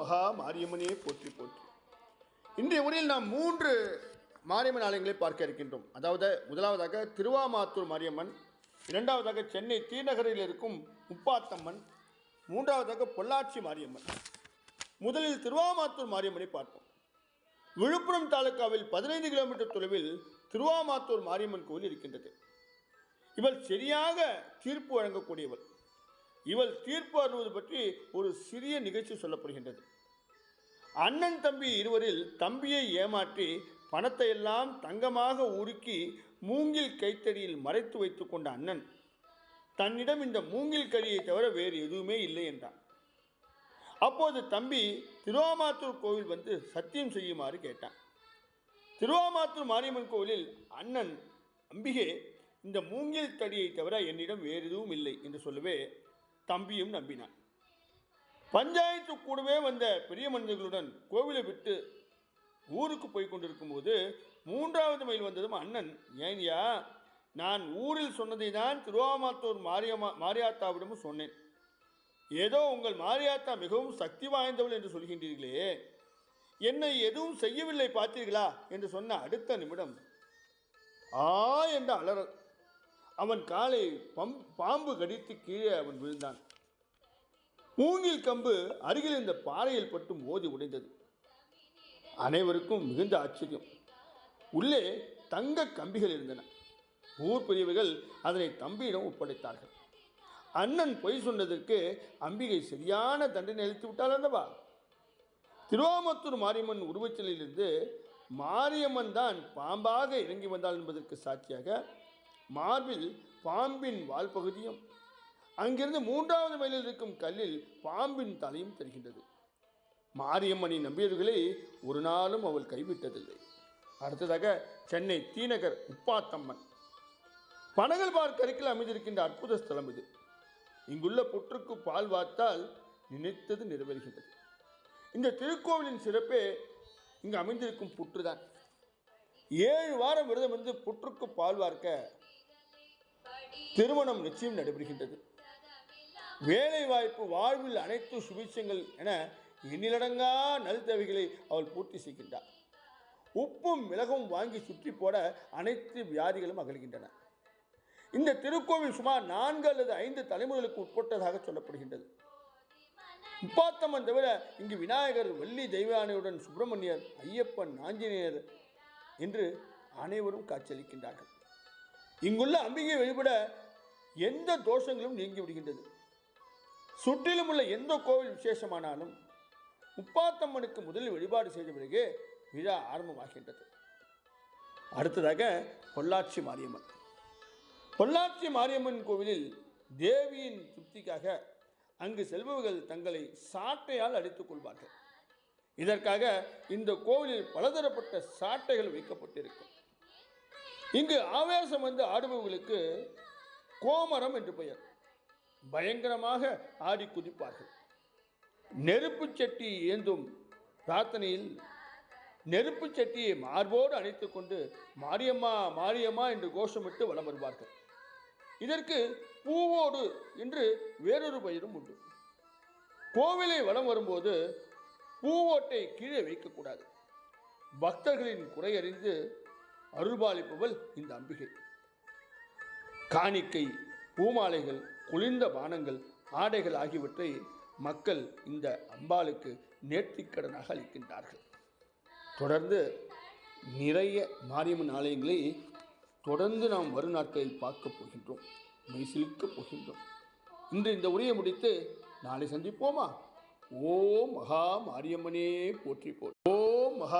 மகா மாரியம்மனே போற்றி போற்றி. இன்றைய உரையில் நாம் மூன்று மாரியம்மன் ஆலயங்களை பார்க்க இருக்கின்றோம். அதாவது முதலாவதாக திருவாமாத்தூர் மாரியம்மன் இரண்டாவதாக சென்னை தீநகரில் இருக்கும் முப்பாத்தம்மன் மூன்றாவதாக பொள்ளாச்சி மாரியம்மன். முதலில் திருவாமாத்தூர் மாரியம்மனை பார்ப்போம். விழுப்புரம் தாலுக்காவில் பதினைந்து கிலோமீட்டர் தொலைவில் திருவாமாத்தூர் மாரியம்மன் கோவில் இருக்கின்றது. இவள் சரியாக தீர்ப்பு வழங்கக்கூடியவள் இவள் தீர்ப்பு அருள்வது பற்றி ஒரு சிறிய நிகழ்ச்சி சொல்லப்படுகின்றது. அண்ணன் தம்பி இருவரில் தம்பியை ஏமாற்றி பணத்தை எல்லாம் தங்கமாக உருக்கி மூங்கில் கைத்தடியில் மறைத்து வைத்து கொண்ட அண்ணன் தன்னிடம் இந்த மூங்கில் கரியை தவிர வேறு எதுவுமே இல்லை என்றான். அப்போது தம்பி திருவாமாத்தூர் கோவில் வந்து சத்தியம் செய்யுமாறு கேட்டான். திருவாமாத்தூர் மாரியம்மன் கோவிலில் அண்ணன் அம்பிகே இந்த மூங்கில் தடியை தவிர என்னிடம் வேறு எதுவும் இல்லை என்று சொல்லவே தம்பியும் நம்பினான். பஞ்சாயத்து கூடவே வந்த பெரிய மனிதர்களுடன் கோவிலை விட்டு ஊருக்கு போய் கொண்டிருக்கும்போது மூன்றாவது மைல் வந்ததும் அண்ணன் ஏன்யா? நான் ஊரில் சொன்னதை தான் திருவாமாத்தூர் மாரியம்மா மாரியாத்தாவிடமும் சொன்னேன். ஏதோ உங்கள் மாரியாத்தா மிகவும் சக்தி வாய்ந்தவள் என்று சொல்கின்றீர்களே. என்னை எதுவும் செய்யவில்லை பார்த்தீர்களா? என்று சொன்ன அடுத்த நிமிடம் ஆ என்ற அலறல். அவன் காலை பம் பாம்பு கடித்து கீழே அவன் விழுந்தான். மூங்கில் கம்பு அருகில் இருந்த பாறையில் பட்டு மோதி உடைந்தது. அனைவருக்கும் மிகுந்த ஆச்சரியம். உள்ளே தங்க கம்பிகள் இருந்தன. ஊர் பெரியவர்கள் அதனை தம்பியிடம் ஒப்படைத்தார்கள். அண்ணன் பொய் சொன்னதற்கு அம்பிகை சரியான தண்டனை அளித்து விட்டாள் அல்லவா? திருவாமத்தூர் மாரியம்மன் உருவச்சிலையிலிருந்து மாரியம்மன் தான் பாம்பாக இறங்கி வந்தாள் என்பதற்கு சாட்சியாக மார்பில் பாம்பின் வால் பகுதியும் அங்கிருந்து மூன்றாவது மைலில் இருக்கும் கல்லில் பாம்பின் தலையும் தெரிகின்றது. மாரியம்மனின் நம்பியவர்களை ஒரு நாளும் அவள் கைவிட்டதில்லை. அடுத்ததாக சென்னை தீநகர் உப்பாத்தம்மன். பனகல் பார்க் அருகில் அமைந்திருக்கின்ற அற்புத ஸ்தலம் இது. இங்குள்ள புற்றுக்கு பால் வார்த்தால் நினைத்தது நிறைவேறுகின்றது. இந்த திருக்கோவிலின் சிறப்பே இங்கு அமைந்திருக்கும் புற்றுதான். ஏழு வாரம் விரதம் இருந்து புற்றுக்கு பால் வார்க்க திருமணம் நிச்சயம் நடைபெறுகின்றது. வேலை வாய்ப்பு வாழ்வில் அனைத்து சுபிட்சங்கள் என எண்ணிலடங்கா நல்தேவைகளை அவள் பூர்த்தி செய்கின்றார் உப்பும் மிளகும் வாங்கி சுற்றி போட அனைத்து வியாதிகளும் அகல்கின்றன. இந்த திருக்கோவில் சுமார் நான்கு அல்லது ஐந்து தலைமுறைகளுக்கு உட்பட்டதாக சொல்லப்படுகின்றது. முப்பாத்தம்மன் தவிர இங்கு விநாயகர் வள்ளி தெய்வானையுடன் சுப்பிரமணியர் ஐயப்பன் ஆஞ்சநேயர் என்று அனைவரும் காட்சியளிக்கின்றார்கள். இங்குள்ள அம்பிகை வழிபட எந்த தோஷங்களும் நீங்கி விடுகின்றது. சுற்றிலும் உள்ள எந்த கோவில் விசேஷமானாலும் முப்பாத்தம்மனுக்கு முதலில் வழிபாடு செய்த பிறகு விழா ஆரம்பமாகின்றது. அடுத்ததாக பொள்ளாச்சி மாரியம்மன். பொள்ளாச்சி மாரியம்மன் கோவிலில் தேவியின் திருப்திக்காக அங்கு செல்பவர்கள் தங்களை சாட்டையால் அடித்துக் கொள்வார்கள். இதற்காக இந்த கோவிலில் பலதரப்பட்ட சாட்டைகள் வைக்கப்பட்டிருக்கும். இங்கு ஆவேசம் வந்து ஆடுபவர்களுக்கு கோமரம் என்று பெயர். பயங்கரமாக ஆடி குதிப்பார்கள். நெருப்பு சட்டி ஏந்தும் பிரார்த்தனையில் நெருப்பு சட்டியை மார்போடு அணைத்துக் கொண்டு மாரியம்மா மாரியம்மா என்று கோஷமிட்டு வலம் வருவார்கள். இதற்கு பூவோடு என்று வேறொரு பெயரும் உண்டு. கோவிலை வலம் வரும்போது பூவோட்டை கீழே வைக்கக்கூடாது. பக்தர்களின் குறையறிந்து அருள்பாலிப்பவள் இந்த அம்பிகை. காணிக்கை பூமாலைகள் குளிர்ந்த பானங்கள் ஆடைகள் ஆகியவற்றை மக்கள் இந்த அம்பாளுக்கு நேர்த்திக்கடனாக அளிக்கின்றார்கள். தொடர்ந்து நிறைய மாரியம்மன் ஆலயங்களை தொடர்ந்து நாம் வரும் நாட்களில் பார்க்க போகின்றோம் மைசிலுக்கு போகின்றோம். இன்று இந்த உரையை முடித்து நாளை சந்திப்போமா? ஓம் மகா மாரியம்மனே போற்றி போ ஓம் மகா